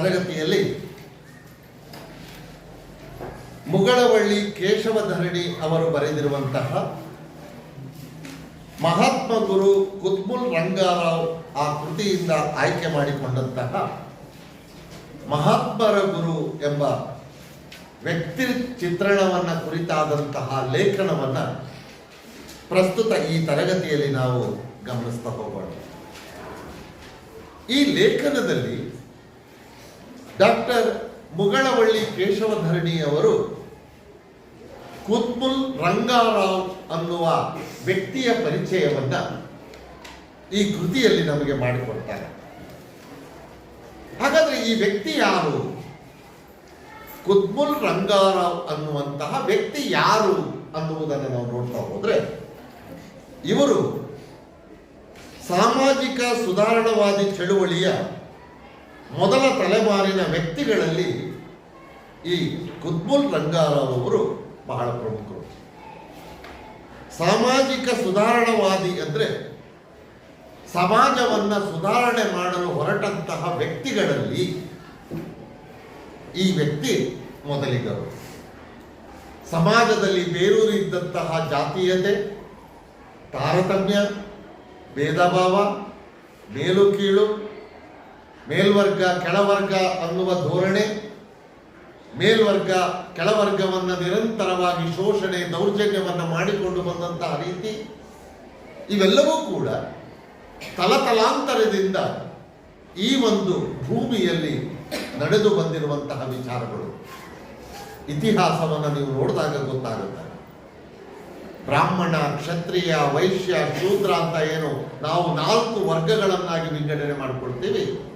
ತರಗತಿಯಲ್ಲಿ ಮುಗಳವಳ್ಳಿ ಕೇಶವಧರಣಿ ಅವರು ಬರೆದಿರುವಂತಹ ಮಹಾತ್ಮ ಗುರು ಕುತ್ಮುಲ್ ರಂಗಾರಾವ್ ಆ ಕೃತಿಯಿಂದ ಆಯ್ಕೆ ಮಾಡಿಕೊಂಡಂತಹ ಮಹಾತ್ಮರ ಗುರು ಎಂಬ ವ್ಯಕ್ತಿ ಚಿತ್ರಣವನ್ನ ಕುರಿತಾದಂತಹ ಲೇಖನವನ್ನ ಪ್ರಸ್ತುತ ಈ ತರಗತಿಯಲ್ಲಿ ನಾವು ಗಮನಿಸ್ತಾ ಹೋಗೋಣ. ಈ ಲೇಖನದಲ್ಲಿ ಡಾಕ್ಟರ್ ಮುಗಳವಳ್ಳಿ ಕೇಶವಧರಣಿ ಅವರು ಕುತ್ಬುಲ್ ರಂಗಾರಾವ್ ಅನ್ನುವ ವ್ಯಕ್ತಿಯ ಪರಿಚಯವನ್ನ ಈ ಕೃತಿಯಲ್ಲಿ ನಮಗೆ ಮಾಡಿಕೊಡ್ತಾರೆ. ಹಾಗಾದ್ರೆ ಈ ವ್ಯಕ್ತಿ ಯಾರು? ಕುತ್ಮುಲ್ ರಂಗಾರಾವ್ ಅನ್ನುವಂತಹ ವ್ಯಕ್ತಿ ಯಾರು ಅನ್ನುವುದನ್ನು ನಾವು ನೋಡ್ತಾ ಹೋದ್ರೆ ಇವರು ಸಾಮಾಜಿಕ ಸುಧಾರಣವಾದಿ ಚಳುವಳಿಯ ಮೊದಲ ತಲೆಮಾರಿನ ವ್ಯಕ್ತಿಗಳಲ್ಲಿ ಈ ಕುತ್ಬುಲ್ ರಂಗಾರಾವ್ ಬಹಳ ಪ್ರಮುಖರು. ಸಾಮಾಜಿಕ ಸುಧಾರಣವಾದಿ ಅಂದರೆ ಸಮಾಜವನ್ನು ಸುಧಾರಣೆ ಮಾಡಲು ಹೊರಟಂತಹ ವ್ಯಕ್ತಿಗಳಲ್ಲಿ ಈ ವ್ಯಕ್ತಿ ಮೊದಲಿಗರು. ಸಮಾಜದಲ್ಲಿ ಬೇರೂರಿದ್ದಂತಹ ಜಾತೀಯತೆ, ತಾರತಮ್ಯ ಭೇದ ಭಾವ ಮೇಲು ಕೀಳು ಮೇಲ್ವರ್ಗ, ಕೆಳವರ್ಗ ಅನ್ನುವ ಧೋರಣೆ, ಮೇಲ್ವರ್ಗ, ಕೆಳವರ್ಗವನ್ನು ನಿರಂತರವಾಗಿ ಶೋಷಣೆ, ದೌರ್ಜನ್ಯವನ್ನು ಮಾಡಿಕೊಂಡು ಬಂದಂತಹ ರೀತಿ, ಇವೆಲ್ಲವೂ ಕೂಡ ತಲತಲಾಂತರದಿಂದ ಈ ಒಂದು ಭೂಮಿಯಲ್ಲಿ ನಡೆದು ಬಂದಿರುವಂತಹ ವಿಚಾರಗಳು. ಇತಿಹಾಸವನ್ನು ನೀವು ನೋಡಿದಾಗ ಗೊತ್ತಾಗುತ್ತೆ. ಬ್ರಾಹ್ಮಣ, ಕ್ಷತ್ರಿಯ, ವೈಶ್ಯ, ಶೂದ್ರ ಅಂತ ಏನು ನಾವು ನಾಲ್ಕು ವರ್ಗಗಳನ್ನಾಗಿ ವಿಂಗಡಣೆ ಮಾಡಿಕೊಳ್ತೀವಿ.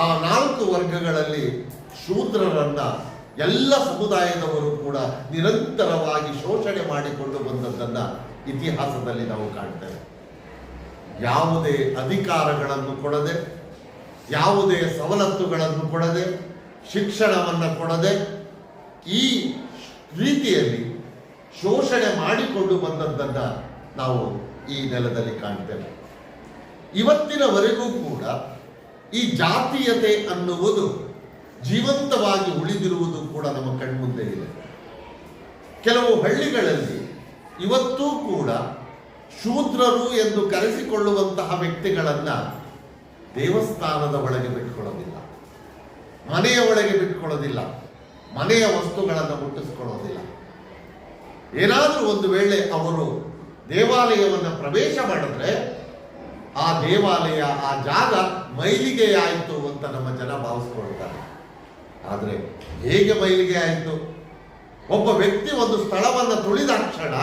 ಆ ನಾಲ್ಕು ವರ್ಗಗಳಲ್ಲಿ ಶೂದ್ರರನ್ನ ಎಲ್ಲ ಸಮುದಾಯದವರು ಕೂಡ ನಿರಂತರವಾಗಿ ಶೋಷಣೆ ಮಾಡಿಕೊಂಡು ಬಂದದ್ದನ್ನ ಇತಿಹಾಸದಲ್ಲಿ ನಾವು ಕಾಣ್ತೇವೆ. ಯಾವುದೇ ಅಧಿಕಾರಗಳನ್ನು ಕೊಡದೆ, ಯಾವುದೇ ಸವಲತ್ತುಗಳನ್ನು ಕೊಡದೆ, ಶಿಕ್ಷಣವನ್ನು ಕೊಡದೆ ಈ ರೀತಿಯಲ್ಲಿ ಶೋಷಣೆ ಮಾಡಿಕೊಂಡು ಬಂದದ್ದನ್ನ ನಾವು ಈ ನೆಲದಲ್ಲಿ ಕಾಣ್ತೇವೆ. ಇವತ್ತಿನವರೆಗೂ ಕೂಡ ಈ ಜಾತೀಯತೆ ಅನ್ನುವುದು ಜೀವಂತವಾಗಿ ಉಳಿದಿರುವುದು ಕೂಡ ನಮ್ಮ ಕಣ್ಮುಂದೆ ಇದೆ. ಕೆಲವು ಹಳ್ಳಿಗಳಲ್ಲಿ ಇವತ್ತೂ ಕೂಡ ಶೂದ್ರರು ಎಂದು ಕರೆಸಿಕೊಳ್ಳುವಂತಹ ವ್ಯಕ್ತಿಗಳನ್ನ ದೇವಸ್ಥಾನದ ಒಳಗೆ ಬಿಟ್ಕೊಳ್ಳೋದಿಲ್ಲ. ಮನೆಯ ಒಳಗೆ ಬಿಟ್ಕೊಳ್ಳೋದಿಲ್ಲ. ಮನೆಯ ವಸ್ತುಗಳನ್ನು ಮುಟ್ಟಿಸ್ಕೊಳ್ಳೋದಿಲ್ಲ. ಏನಾದರೂ ಒಂದು ವೇಳೆ ಅವರು ದೇವಾಲಯವನ್ನು ಪ್ರವೇಶ ಮಾಡಿದ್ರೆ ಆ ದೇವಾಲಯ, ಆ ಜಾಗ ಮೈಲಿಗೆ ಆಯಿತು ಅಂತ ನಮ್ಮ ಜನ ಭಾವಿಸ್ಕೊಳ್ತಾರೆ. ಆದರೆ ಹೇಗೆ ಮೈಲಿಗೆ ಆಯಿತು? ಒಬ್ಬ ವ್ಯಕ್ತಿ ಒಂದು ಸ್ಥಳವನ್ನು ತುಳಿದಾಕ್ಷಣ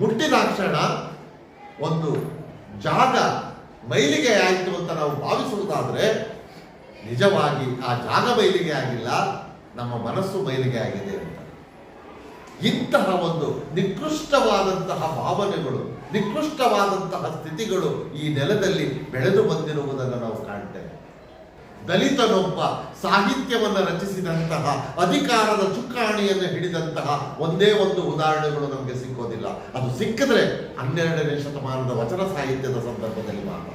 ಮುಟ್ಟಿದಾಕ್ಷಣ ಒಂದು ಜಾಗ ಮೈಲಿಗೆ ಆಯಿತು ಅಂತ ನಾವು ಭಾವಿಸುವುದಾದರೆ ನಿಜವಾಗಿ ಆ ಜಾಗ ಮೈಲಿಗೆ ಆಗಿಲ್ಲ, ನಮ್ಮ ಮನಸ್ಸು ಮೈಲಿಗೆ ಆಗಿದೆ ಅಂತ. ಇಂತಹ ಒಂದು ನಿಕೃಷ್ಟವಾದಂತಹ ಭಾವನೆಗಳು ನಿಕೃಷ್ಟವಾದಂತಹ ಸ್ಥಿತಿಗಳು ಈ ನೆಲದಲ್ಲಿ ಬೆಳೆದು ಬಂದಿರುವುದನ್ನು ನಾವು ಕಾಣ್ತೇವೆ. ದಲಿತನೊಬ್ಬ ಸಾಹಿತ್ಯವನ್ನು ರಚಿಸಿದಂತಹ, ಅಧಿಕಾರದ ಚುಕ್ಕಾಣಿಯನ್ನು ಹಿಡಿದಂತಹ ಒಂದೇ ಒಂದು ಉದಾಹರಣೆಗಳು ನಮಗೆ ಸಿಕ್ಕೋದಿಲ್ಲ. ಅದು ಸಿಕ್ಕಿದ್ರೆ ಹನ್ನೆರಡನೇ ಶತಮಾನದ ವಚನ ಸಾಹಿತ್ಯದ ಸಂದರ್ಭದಲ್ಲಿ ಮಾತ್ರ.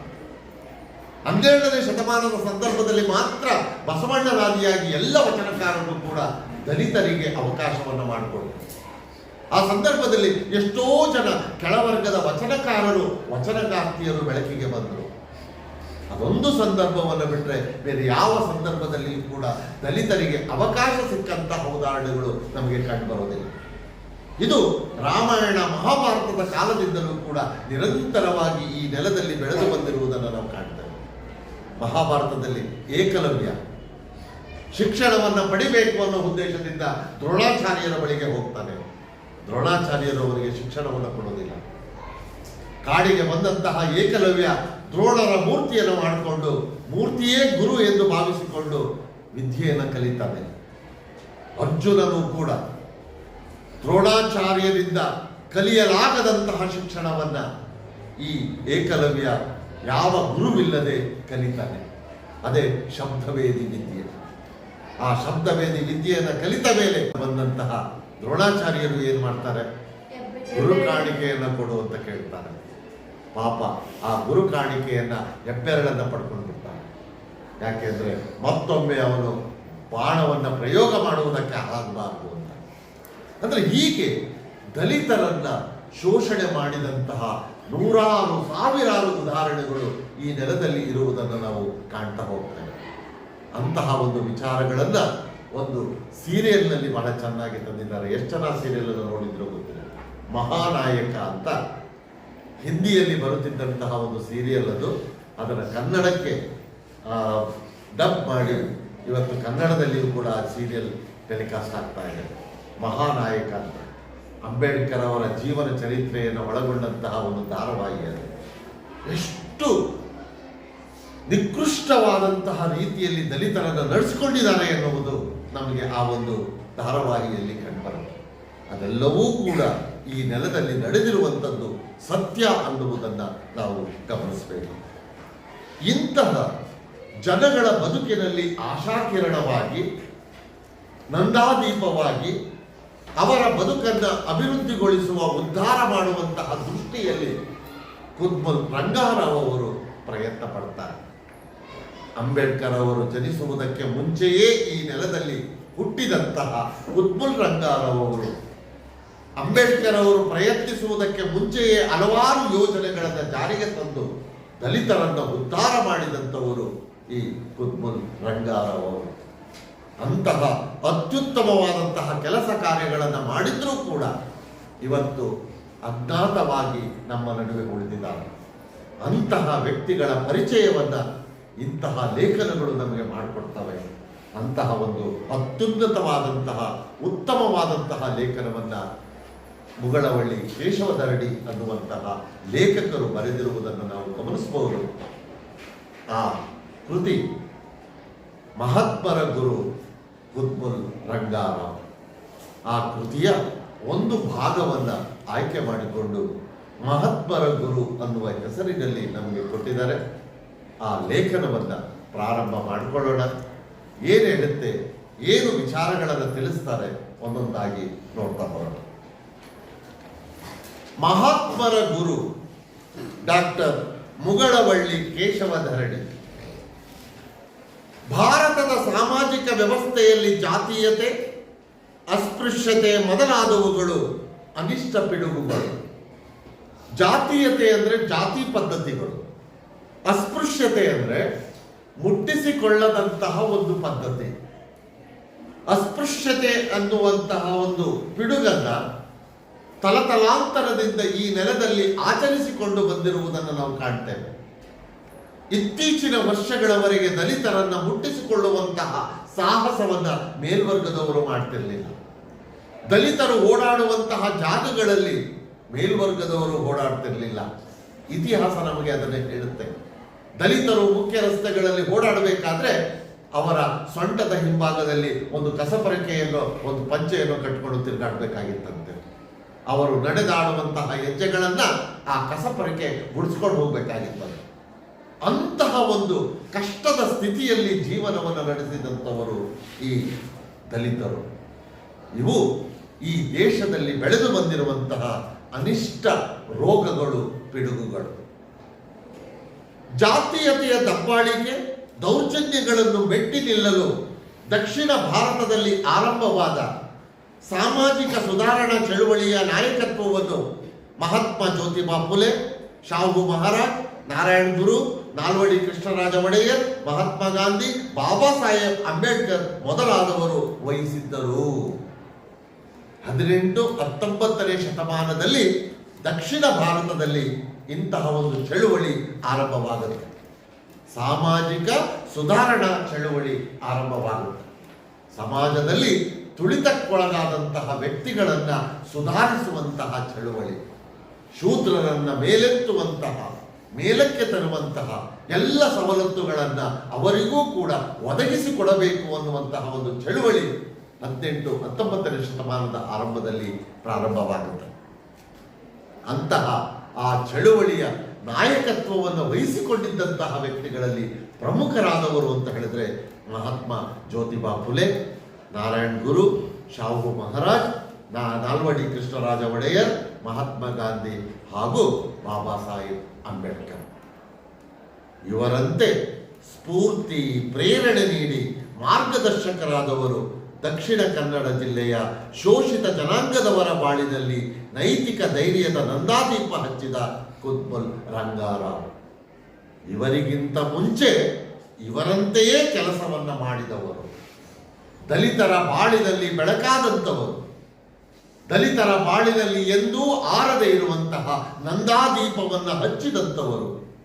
ಹನ್ನೆರಡನೇ ಶತಮಾನದ ಸಂದರ್ಭದಲ್ಲಿ ಮಾತ್ರ ಬಸವಣ್ಣರಾದಿಯಾಗಿ ಎಲ್ಲ ವಚನಕಾರರು ಕೂಡ ದಲಿತರಿಗೆ ಅವಕಾಶವನ್ನು ಮಾಡಿಕೊಡ್ತಾರೆ. ಆ ಸಂದರ್ಭದಲ್ಲಿ ಎಷ್ಟೋ ಜನ ಕೆಳವರ್ಗದ ವಚನಕಾರರು ವಚನಕಾರ್ತಿಯರು ಬೆಳಕಿಗೆ ಬಂದರು. ಅದೊಂದು ಸಂದರ್ಭವನ್ನು ಬಿಟ್ಟರೆ ಬೇರೆ ಯಾವ ಸಂದರ್ಭದಲ್ಲಿ ಕೂಡ ದಲಿತರಿಗೆ ಅವಕಾಶ ಸಿಕ್ಕಂತಹ ಉದಾಹರಣೆಗಳು ನಮಗೆ ಕಂಡುಬರುವುದಿಲ್ಲ. ಇದು ರಾಮಾಯಣ ಮಹಾಭಾರತದ ಕಾಲದಿಂದಲೂ ಕೂಡ ನಿರಂತರವಾಗಿ ಈ ನೆಲದಲ್ಲಿ ಬೆಳೆದು ಬಂದಿರುವುದನ್ನು ನಾವು ಕಾಣ್ತೇವೆ. ಮಹಾಭಾರತದಲ್ಲಿ ಏಕಲವ್ಯ. ಶಿಕ್ಷಣವನ್ನು ಪಡಿಬೇಕು ಅನ್ನೋ ಉದ್ದೇಶದಿಂದ ದ್ರೋಣಾಚಾರ್ಯರ ಬಳಿಗೆ ಹೋಗ್ತಾನೆ. ದ್ರೋಣಾಚಾರ್ಯರು ಅವರಿಗೆ ಶಿಕ್ಷಣವನ್ನು ಕೊಡೋದಿಲ್ಲ ಕಾಡಿಗೆ ಬಂದಂತಹ ಏಕಲವ್ಯ ದ್ರೋಣರ ಮೂರ್ತಿಯನ್ನು ಮಾಡಿಕೊಂಡು ಮೂರ್ತಿಯೇ ಗುರು ಎಂದು ಭಾವಿಸಿಕೊಂಡು ವಿದ್ಯೆಯನ್ನು ಕಲಿತಾನೆ. ಅರ್ಜುನನು ಕೂಡ ದ್ರೋಣಾಚಾರ್ಯರಿಂದ ಕಲಿಯಲಾಗದಂತಹ ಶಿಕ್ಷಣವನ್ನ ಈ ಏಕಲವ್ಯ ಯಾವ ಗುರುವಿಲ್ಲದೆ ಕಲಿತಾನೆ. ಅದೇ ಶಬ್ದವೇದಿ ವಿದ್ಯೆ. ಆ ಶಬ್ದವೇದಿ ವಿದ್ಯೆಯನ್ನು ಕಲಿತ ಮೇಲೆ ಬಂದಂತಹ ದ್ರೋಣಾಚಾರ್ಯರು ಏನು ಮಾಡ್ತಾರೆ? ಗುರು ಕಾಣಿಕೆಯನ್ನ ಕೊಡು ಅಂತ ಕೇಳ್ತಾರೆ. ಪಾಪ ಆ ಗುರು ಕಾಣಿಕೆಯನ್ನ ಹೆಬ್ಬೆರಳನ್ನ ಪಡ್ಕೊಂಡು ಬಿಡ್ತಾರೆ. ಯಾಕೆಂದ್ರೆ ಮತ್ತೊಮ್ಮೆ ಅವನು ಬಾಣವನ್ನು ಪ್ರಯೋಗ ಮಾಡುವುದಕ್ಕೆ ಆಗಬಾರದು ಅಂತ. ಅಂದ್ರೆ ಹೀಗೆ ದಲಿತರನ್ನ ಶೋಷಣೆ ಮಾಡಿದಂತಹ ನೂರಾರು, ಸಾವಿರಾರು ಉದಾಹರಣೆಗಳು ಈ ನೆಲದಲ್ಲಿ ಇರುವುದನ್ನು ನಾವು ಕಾಣ್ತಾ ಹೋಗ್ತೇವೆ. ಅಂತಹ ಒಂದು ವಿಚಾರಗಳನ್ನ ಒಂದು ಸೀರಿಯಲ್ನಲ್ಲಿ ಬಹಳ ಚೆನ್ನಾಗಿ ತಂದಿದ್ದಾರೆ. ಎಷ್ಟು ಜನ ಸೀರಿಯಲ್ ಅನ್ನು ನೋಡಿದ್ರು ಗೊತ್ತಿಲ್ಲ. ಮಹಾನಾಯಕ ಅಂತ ಹಿಂದಿಯಲ್ಲಿ ಬರುತ್ತಿದ್ದಂತಹ ಒಂದು ಸೀರಿಯಲ್ ಅದು. ಅದರ ಕನ್ನಡಕ್ಕೆ ಡಬ್ ಮಾಡಿ ಇವತ್ತು ಕನ್ನಡದಲ್ಲಿಯೂ ಕೂಡ ಆ ಸೀರಿಯಲ್ ಟೆಲಿಕಾಸ್ಟ್ ಆಗ್ತಾ ಇದೆ. ಮಹಾನಾಯಕ ಅಂತ. ಅಂಬೇಡ್ಕರ್ ಅವರ ಜೀವನ ಚರಿತ್ರೆಯನ್ನು ಒಳಗೊಂಡಂತಹ ಒಂದು ಧಾರಾವಾಹಿ ಅದು. ಎಷ್ಟು ನಿಕೃಷ್ಟವಾದಂತಹ ರೀತಿಯಲ್ಲಿ ದಲಿತರನ್ನು ನಡೆಸಿಕೊಂಡಿದ್ದಾರೆ ಎನ್ನುವುದು ನಮಗೆ ಆ ಒಂದು ಧಾರಾವಾಹಿಯಲ್ಲಿ ಕಂಡುಬರುತ್ತೆ ಅದೆಲ್ಲವೂ ಕೂಡ ಈ ನೆಲದಲ್ಲಿ ನಡೆದಿರುವಂಥದ್ದು ಸತ್ಯ ಅನ್ನುವುದನ್ನು ನಾವು ಗಮನಿಸಬೇಕು. ಇಂತಹ ಜನಗಳ ಬದುಕಿನಲ್ಲಿ ಆಶಾಕಿರಣವಾಗಿ, ನಂದಾದೀಪವಾಗಿ, ಅವರ ಬದುಕನ್ನು ಅಭಿವೃದ್ಧಿಗೊಳಿಸುವ ಉದ್ಧಾರ ಮಾಡುವಂತಹ ದೃಷ್ಟಿಯಲ್ಲಿ ಕುದ್ಮಲ್ ರಂಗಾರಾವ್ ಅವರು ಪ್ರಯತ್ನ ಪಡ್ತಾರೆ. ಅಂಬೇಡ್ಕರ್ ಅವರು ಜನಿಸುವುದಕ್ಕೆ ಮುಂಚೆಯೇ ಈ ನೆಲದಲ್ಲಿ ಹುಟ್ಟಿದಂತಹ ಉತ್ಮುಲ್ ರಂಗಾರವರು ಅಂಬೇಡ್ಕರ್ ಅವರು ಪ್ರಯತ್ನಿಸುವುದಕ್ಕೆ ಮುಂಚೆಯೇ ಹಲವಾರು ಯೋಜನೆಗಳನ್ನು ಜಾರಿಗೆ ತಂದು ದಲಿತರನ್ನು ಉದ್ಧಾರ ಮಾಡಿದಂಥವರು ಈ ಕುತ್ಮುಲ್ ರಂಗಾರವರು ಅಂತಹ ಅತ್ಯುತ್ತಮವಾದಂತಹ ಕೆಲಸ ಕಾರ್ಯಗಳನ್ನು ಮಾಡಿದ್ರೂ ಕೂಡ ಇವತ್ತು ಅಜ್ಞಾತವಾಗಿ ನಮ್ಮ ನಡುವೆ ಉಳಿದಿದ್ದಾರೆ. ಅಂತಹ ವ್ಯಕ್ತಿಗಳ ಪರಿಚಯವನ್ನ ಇಂತಹ ಲೇಖನಗಳು ನಮಗೆ ಮಾಡಿಕೊಡ್ತವೆ. ಅಂತಹ ಒಂದು ಅತ್ಯುನ್ನತವಾದಂತಹ, ಉತ್ತಮವಾದಂತಹ ಲೇಖನವನ್ನ ಮುಗಳವಳ್ಳಿ ಕೇಶವದರಡಿ ಅನ್ನುವಂತಹ ಲೇಖಕರು ಬರೆದಿರುವುದನ್ನು ನಾವು ಗಮನಿಸಬಹುದು ಆ ಕೃತಿ ಮಹಾತ್ಮರ ಗುರು ಕುದ್ಮುಲ್ ರಂಗಾರಾವ್. ಆ ಕೃತಿಯ ಒಂದು ಭಾಗವನ್ನ ಆಯ್ಕೆ ಮಾಡಿಕೊಂಡು ಮಹಾತ್ಮರ ಗುರು ಅನ್ನುವ ಹೆಸರಿನಲ್ಲಿ ನಮಗೆ ಕೊಟ್ಟಿದ್ದಾರೆ. ಆ ಲೇಖನವನ್ನು ಪ್ರಾರಂಭ ಮಾಡಿಕೊಳ್ಳೋಣ. ಏನು ಹೇಳುತ್ತೆ, ಏನು ವಿಚಾರಗಳನ್ನು ತಿಳಿಸ್ತಾರೆ ಒಂದೊಂದಾಗಿ ನೋಡ್ತಾ ಹೋಗೋಣ ಮಹಾತ್ಮರ ಗುರು ಡಾಕ್ಟರ್ ಮುಗಳವಳ್ಳಿ ಕೇಶವ ಧರಣಿ ಭಾರತದ ಸಾಮಾಜಿಕ ವ್ಯವಸ್ಥೆಯಲ್ಲಿ ಜಾತೀಯತೆ, ಅಸ್ಪೃಶ್ಯತೆ ಮೊದಲಾದವುಗಳು ಅನಿಷ್ಟ ಪಿಡುಗುಗಳು ಜಾತೀಯತೆ ಅಂದರೆ ಜಾತಿ ಪದ್ಧತಿಗಳು. ಅಸ್ಪೃಶ್ಯತೆ ಅಂದ್ರೆ ಮುಟ್ಟಿಸಿಕೊಳ್ಳದಂತಹ ಒಂದು ಪದ್ಧತಿ. ಅಸ್ಪೃಶ್ಯತೆ ಅನ್ನುವಂತಹ ಒಂದು ಪಿಡುಗನ್ನ ತಲತಲಾಂತರದಿಂದ ಈ ನೆಲದಲ್ಲಿ ಆಚರಿಸಿಕೊಂಡು ಬಂದಿರುವುದನ್ನು ನಾವು ಕಾಣ್ತೇವೆ. ಇತ್ತೀಚಿನ ವರ್ಷಗಳವರೆಗೆ ದಲಿತರನ್ನ ಮುಟ್ಟಿಸಿಕೊಳ್ಳುವಂತಹ ಸಾಹಸವನ್ನ ಮೇಲ್ವರ್ಗದವರು ಮಾಡ್ತಿರ್ಲಿಲ್ಲ. ದಲಿತರು ಓಡಾಡುವಂತಹ ಜಾಗಗಳಲ್ಲಿ ಮೇಲ್ವರ್ಗದವರು ಓಡಾಡ್ತಿರ್ಲಿಲ್ಲ. ಇತಿಹಾಸ ನಮಗೆ ಅದನ್ನು ಹೇಳುತ್ತೆ. ದಲಿತರು ಮುಖ್ಯ ರಸ್ತೆಗಳಲ್ಲಿ ಓಡಾಡಬೇಕಾದ್ರೆ ಅವರ ಸೊಂಟದ ಹಿಂಭಾಗದಲ್ಲಿ ಒಂದು ಕಸಪರಕೆಯನ್ನು ಒಂದು ಪಂಚೆಯನ್ನು ಕಟ್ಟಿಕೊಂಡು ತಿರುಗಾಡಬೇಕಾಗಿತ್ತಂತೆ. ಅವರು ನಡೆದಾಡುವಂತಹ ಹೆಜ್ಜೆಗಳನ್ನು ಆ ಕಸಪರಕೆ ಗುಡಿಸ್ಕೊಂಡು ಹೋಗ್ಬೇಕಾಗಿತ್ತಂತೆ. ಅಂತಹ ಒಂದು ಕಷ್ಟದ ಸ್ಥಿತಿಯಲ್ಲಿ ಜೀವನವನ್ನು ನಡೆಸಿದಂಥವರು ಈ ದಲಿತರು. ಇವು ಈ ದೇಶದಲ್ಲಿ ಬೆಳೆದು ಬಂದಿರುವಂತಹ ಅನಿಷ್ಟ ರೋಗಗಳು, ಪಿಡುಗುಗಳು. ಜಾತೀಯತೆಯ ದಬ್ಬಾಳಿಕೆ, ದೌರ್ಜನ್ಯಗಳನ್ನು ಮೆಟ್ಟಿ ನಿಲ್ಲಲು ದಕ್ಷಿಣ ಭಾರತದಲ್ಲಿ ಆರಂಭವಾದ ಸಾಮಾಜಿಕ ಸುಧಾರಣಾ ಚಳುವಳಿಯ ನಾಯಕತ್ವವನ್ನು ಮಹಾತ್ಮ ಜ್ಯೋತಿಬಾ ಫುಲೆ, ಶಾಹು ಮಹಾರಾಜ್, ನಾರಾಯಣ್ ಗುರು, ನಾಲ್ವಡಿ ಕೃಷ್ಣರಾಜ ಒಡೆಯರ್ ಮಹಾತ್ಮ ಗಾಂಧಿ, ಬಾಬಾ ಸಾಹೇಬ್ ಅಂಬೇಡ್ಕರ್ ಮೊದಲಾದವರು ವಹಿಸಿದ್ದರು. ಹದಿನೆಂಟು ಹತ್ತೊಂಬತ್ತನೇ ಶತಮಾನದಲ್ಲಿ ದಕ್ಷಿಣ ಭಾರತದಲ್ಲಿ ಇಂತಹ ಒಂದು ಚಳುವಳಿ ಆರಂಭವಾಗುತ್ತೆ. ಸಾಮಾಜಿಕ ಸುಧಾರಣಾ ಚಳುವಳಿ ಆರಂಭವಾಗುತ್ತೆ. ಸಮಾಜದಲ್ಲಿ ತುಳಿತಕ್ಕೊಳಗಾದಂತಹ ವ್ಯಕ್ತಿಗಳನ್ನ ಸುಧಾರಿಸುವಂತಹ ಚಳುವಳಿ, ಶೂದ್ರರನ್ನ ಮೇಲೆತ್ತುವಂತಹ, ಮೇಲಕ್ಕೆ ತರುವಂತಹ ಎಲ್ಲ ಸವಲತ್ತುಗಳನ್ನ ಅವರಿಗೂ ಕೂಡ ಒದಗಿಸಿಕೊಡಬೇಕು ಅನ್ನುವಂತಹ ಒಂದು ಚಳುವಳಿ ಹದಿನೆಂಟು ಹತ್ತೊಂಬತ್ತನೇ ಶತಮಾನದ ಆರಂಭದಲ್ಲಿ ಪ್ರಾರಂಭವಾಗುತ್ತೆ. ಅಂತಹ ಆ ಚಳುವಳಿಯ ನಾಯಕತ್ವವನ್ನು ವಹಿಸಿಕೊಂಡಿದ್ದಂತಹ ವ್ಯಕ್ತಿಗಳಲ್ಲಿ ಪ್ರಮುಖರಾದವರು ಅಂತ ಹೇಳಿದ್ರೆ ಮಹಾತ್ಮ ಜ್ಯೋತಿಬಾ ಫುಲೆ, ನಾರಾಯಣ್ ಗುರು, ಶಾಹು ಮಹಾರಾಜ್, ನಾ ನಾಲ್ವಡಿ ಕೃಷ್ಣರಾಜ ಒಡೆಯರ್, ಮಹಾತ್ಮ ಗಾಂಧಿ ಹಾಗೂ ಬಾಬಾ ಸಾಹೇಬ್ ಅಂಬೇಡ್ಕರ್. ಇವರಂತೆ ಸ್ಫೂರ್ತಿ, ಪ್ರೇರಣೆ ನೀಡಿ ಮಾರ್ಗದರ್ಶಕರಾದವರು ದಕ್ಷಿಣ ಕನ್ನಡ ಜಿಲ್ಲೆಯ ಶೋಷಿತ ಜನಾಂಗದವರ ಬಾಳಿನಲ್ಲಿ ನೈತಿಕ ಧೈರ್ಯದ ನಂದಾದೀಪ ಹಚ್ಚಿದ ಕುತ್ಬಲ್ ರಂಗಾರಾವ್. ಇವರಿಗಿಂತ ಮುಂಚೆ ಇವರಂತೆಯೇ ಕೆಲಸವನ್ನ ಮಾಡಿದವರು. ದಲಿತರ ಬಾಳಿನಲ್ಲಿ ಬೆಳಕಾದಂಥವರು. ದಲಿತರ ಬಾಳಿನಲ್ಲಿ ಎಂದೂ ಆರದೆ ಇರುವಂತಹ ನಂದಾದೀಪವನ್ನು ಹಚ್ಚಿದಂಥವರು.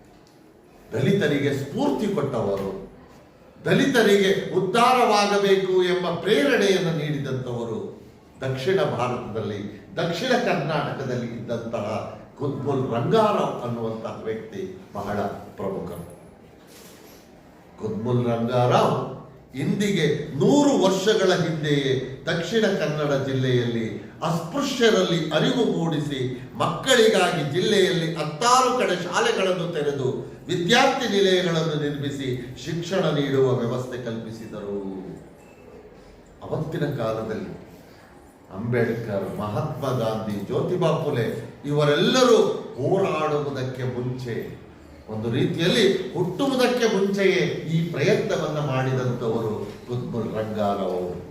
ದಲಿತರಿಗೆ ಸ್ಫೂರ್ತಿ ಕೊಟ್ಟವರು. ದಲಿತರಿಗೆ ಉದ್ಧಾರವಾಗಬೇಕು ಎಂಬ ಪ್ರೇರಣೆಯನ್ನು ನೀಡಿದಂಥವರು ದಕ್ಷಿಣ ಭಾರತದಲ್ಲಿ, ದಕ್ಷಿಣ ಕರ್ನಾಟಕದಲ್ಲಿ ಇದ್ದಂತಹ ಕುತ್ಬುಲ್ ರಂಗಾರಾವ್ ಅನ್ನುವಂತಹ ವ್ಯಕ್ತಿ ಬಹಳ ಪ್ರಮುಖರು. ಕುದ್ಮುಲ್ ರಂಗಾರಾವ್ ಇಂದಿಗೆ ನೂರು ವರ್ಷಗಳ ಹಿಂದೆಯೇ ದಕ್ಷಿಣ ಕನ್ನಡ ಜಿಲ್ಲೆಯಲ್ಲಿ ಅಸ್ಪೃಶ್ಯರಲ್ಲಿ ಅರಿವು ಮೂಡಿಸಿ ಮಕ್ಕಳಿಗಾಗಿ ಜಿಲ್ಲೆಯಲ್ಲಿ ಹತ್ತಾರು ಕಡೆ ಶಾಲೆಗಳನ್ನು ತೆರೆದು ವಿದ್ಯಾರ್ಥಿ ನಿಲಯಗಳನ್ನು ನಿರ್ಮಿಸಿ ಶಿಕ್ಷಣ ನೀಡುವ ವ್ಯವಸ್ಥೆ ಕಲ್ಪಿಸಿದರು. ಅವತ್ತಿನ ಕಾಲದಲ್ಲಿ ಅಂಬೇಡ್ಕರ್, ಮಹಾತ್ಮ ಗಾಂಧಿ, ಜ್ಯೋತಿಬಾ ಫುಲೆ ಇವರೆಲ್ಲರೂ ಹೋರಾಡುವುದಕ್ಕೆ ಮುಂಚೆ ಒಂದು ರೀತಿಯಲ್ಲಿ ಹುಟ್ಟುವುದಕ್ಕೆ ಮುಂಚೆಯೇ ಈ ಪ್ರಯತ್ನವನ್ನು ಮಾಡಿದಂಥವರು ಕುತ್ಬುಲ್ ರಂಗಾರವರು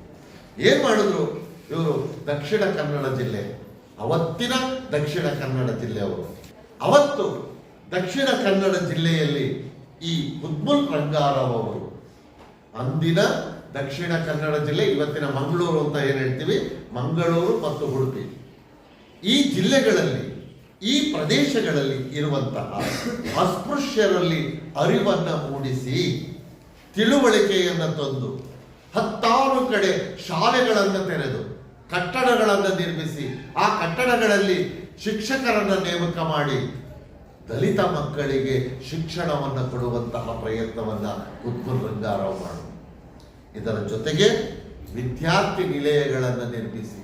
ಏನು ಮಾಡಿದ್ರು? ಇವರು ದಕ್ಷಿಣ ಕನ್ನಡ ಜಿಲ್ಲೆ, ಅವತ್ತಿನ ದಕ್ಷಿಣ ಕನ್ನಡ ಜಿಲ್ಲೆಯವರು ಅವತ್ತು ದಕ್ಷಿಣ ಕನ್ನಡ ಜಿಲ್ಲೆಯಲ್ಲಿ ಈ ಕುದ್ಮುಲ್ ರಂಗಾರಾವ್ ಅವರು. ಅಂದಿನ ದಕ್ಷಿಣ ಕನ್ನಡ ಜಿಲ್ಲೆ, ಇವತ್ತಿನ ಮಂಗಳೂರು ಅಂತ ಏನ್ ಹೇಳ್ತೀವಿ? ಮಂಗಳೂರು ಮತ್ತು ಉಡುಪಿ. ಈ ಜಿಲ್ಲೆಗಳಲ್ಲಿ ಈ ಪ್ರದೇಶಗಳಲ್ಲಿ ಇರುವಂತಹ ಅಸ್ಪೃಶ್ಯರಲ್ಲಿ ಅರಿವನ್ನು ಮೂಡಿಸಿ ತಿಳುವಳಿಕೆಯನ್ನು ತಂದು ಹತ್ತಾರು ಕಡೆ ಶಾಲೆಗಳನ್ನು ತೆರೆದು ಕಟ್ಟಡಗಳನ್ನು ನಿರ್ಮಿಸಿ ಆ ಕಟ್ಟಡಗಳಲ್ಲಿ ಶಿಕ್ಷಕರನ್ನು ನೇಮಕ ಮಾಡಿ ದಲಿತ ಮಕ್ಕಳಿಗೆ ಶಿಕ್ಷಣವನ್ನು ಕೊಡುವಂತಹ ಪ್ರಯತ್ನವನ್ನು ಉತ್ಪಲ್ ರಂಗಾರಾವ್ ಮಾಡು ಇದರ ಜೊತೆಗೆ ವಿದ್ಯಾರ್ಥಿ ನಿಲಯಗಳನ್ನು ನಿರ್ಮಿಸಿ.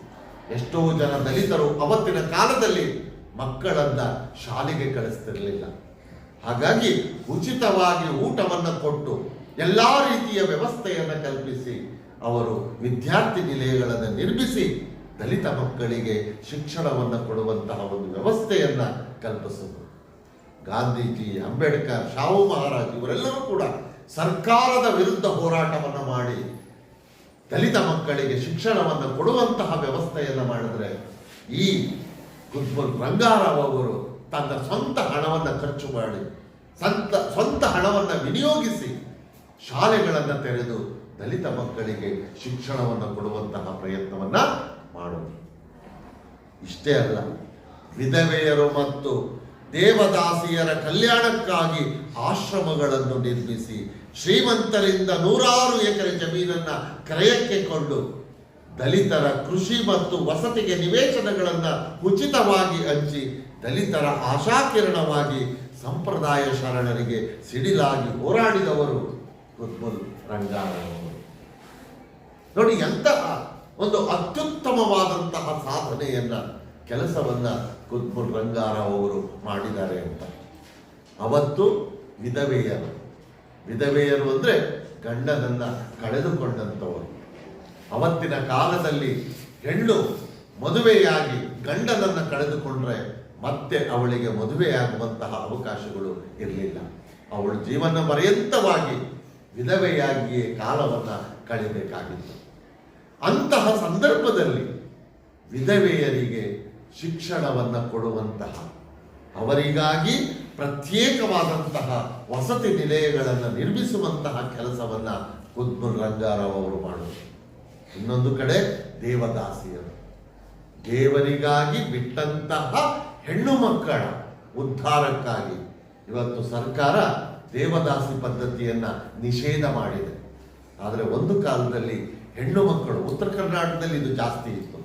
ಎಷ್ಟೋ ಜನ ದಲಿತರು ಅವತ್ತಿನ ಕಾಲದಲ್ಲಿ ಮಕ್ಕಳನ್ನ ಶಾಲೆಗೆ ಕಳಿಸ್ತಿರಲಿಲ್ಲ. ಹಾಗಾಗಿ ಉಚಿತವಾಗಿ ಊಟವನ್ನು ಕೊಟ್ಟು ಎಲ್ಲ ರೀತಿಯ ವ್ಯವಸ್ಥೆಯನ್ನು ಕಲ್ಪಿಸಿ, ಅವರು ವಿದ್ಯಾರ್ಥಿ ನಿಲಯಗಳನ್ನು ನಿರ್ಮಿಸಿ ದಲಿತ ಮಕ್ಕಳಿಗೆ ಶಿಕ್ಷಣವನ್ನು ಕೊಡುವಂತಹ ಒಂದು ವ್ಯವಸ್ಥೆಯನ್ನು ಕಲ್ಪಿಸಿದರು. ಗಾಂಧೀಜಿ, ಅಂಬೇಡ್ಕರ್, ಶಾಹು ಮಹಾರಾಜ್ ಇವರೆಲ್ಲರೂ ಕೂಡ ಸರ್ಕಾರದ ವಿರುದ್ಧ ಹೋರಾಟವನ್ನು ಮಾಡಿ ದಲಿತ ಮಕ್ಕಳಿಗೆ ಶಿಕ್ಷಣವನ್ನು ಕೊಡುವಂತಹ ವ್ಯವಸ್ಥೆಯನ್ನು ಮಾಡಿದರೆ ಈ ಕುತ್ಬುಲ್ ರಂಗಾರಾವ್ ಅವರು ತನ್ನ ಸ್ವಂತ ಹಣವನ್ನು ಖರ್ಚು ಮಾಡಿ, ಸ್ವಂತ ಸ್ವಂತ ಹಣವನ್ನು ವಿನಿಯೋಗಿಸಿ ಶಾಲೆಗಳನ್ನು ತೆರೆದು ದಲಿತ ಮಕ್ಕಳಿಗೆ ಶಿಕ್ಷಣವನ್ನು ಕೊಡುವಂತಹ ಪ್ರಯತ್ನವನ್ನ ಮಾಡುವುದು ಇಷ್ಟೇ ಅಲ್ಲ, ವಿಧವೆಯರು ಮತ್ತು ದೇವದಾಸಿಯರ ಕಲ್ಯಾಣಕ್ಕಾಗಿ ಆಶ್ರಮಗಳನ್ನು ನಿರ್ಮಿಸಿ ಶ್ರೀಮಂತರಿಂದ ನೂರಾರು ಎಕರೆ ಜಮೀನನ್ನ ಕ್ರಯಕ್ಕೆ ಕೊಂಡು ದಲಿತರ ಕೃಷಿ ಮತ್ತು ವಸತಿಗೆ ನಿವೇಶನಗಳನ್ನು ಉಚಿತವಾಗಿ ಹಂಚಿ, ದಲಿತರ ಆಶಾಕಿರಣವಾಗಿ ಸಂಪ್ರದಾಯ ಶರಣರಿಗೆ ಸಿಡಿಲಾಗಿ ಹೋರಾಡಿದವರು ಕುತ್ಬುಲ್ ರಂಗಾರವರು ನೋಡಿ ಎಂತಹ ಒಂದು ಅತ್ಯುತ್ತಮವಾದಂತಹ ಸಾಧನೆಯನ್ನ, ಕೆಲಸವನ್ನ ಕುತ್ಬುಲ್ ರಂಗಾರಾವ್ ಅವರು ಮಾಡಿದ್ದಾರೆ ಅಂತ. ಅವತ್ತು ವಿಧವೆಯರು. ವಿಧವೆಯರು ಅಂದ್ರೆ ಗಂಡನನ್ನ ಕಳೆದುಕೊಂಡಂಥವರು ಅವತ್ತಿನ ಕಾಲದಲ್ಲಿ ಹೆಣ್ಣು ಮದುವೆಯಾಗಿ ಗಂಡನನ್ನು ಕಳೆದುಕೊಂಡ್ರೆ ಮತ್ತೆ ಅವಳಿಗೆ ಮದುವೆಯಾಗುವಂತಹ ಅವಕಾಶಗಳು ಇರಲಿಲ್ಲ. ಅವಳು ಜೀವನ ಪರ್ಯಂತವಾಗಿ ವಿಧವೆಯಾಗಿಯೇ ಕಾಲವನ್ನ ಕಳಿಬೇಕಾಗಿತ್ತು. ಅಂತಹ ಸಂದರ್ಭದಲ್ಲಿ ವಿಧವೆಯರಿಗೆ ಶಿಕ್ಷಣವನ್ನು ಕೊಡುವಂತಹ, ಅವರಿಗಾಗಿ ಪ್ರತ್ಯೇಕವಾದಂತಹ ವಸತಿ ನಿಲಯಗಳನ್ನು ನಿರ್ಮಿಸುವಂತಹ ಕೆಲಸವನ್ನ ಕುದ್ಮುಲ್ ರಂಗಾರಾವ್ ಅವರು ಮಾಡಿದರು. ಇನ್ನೊಂದು ಕಡೆ ದೇವದಾಸಿಯರು. ದೇವರಿಗಾಗಿ ಬಿಟ್ಟಂತಹ ಹೆಣ್ಣು ಮಕ್ಕಳ ಉದ್ಧಾರಕ್ಕಾಗಿ ಇವತ್ತು ಸರ್ಕಾರ ದೇವದಾಸಿ ಪದ್ಧತಿಯನ್ನ ನಿಷೇಧ ಮಾಡಿದೆ. ಆದರೆ ಒಂದು ಕಾಲದಲ್ಲಿ ಹೆಣ್ಣು ಮಕ್ಕಳು, ಉತ್ತರ ಕರ್ನಾಟಕದಲ್ಲಿ ಇದು ಜಾಸ್ತಿ ಇತ್ತು.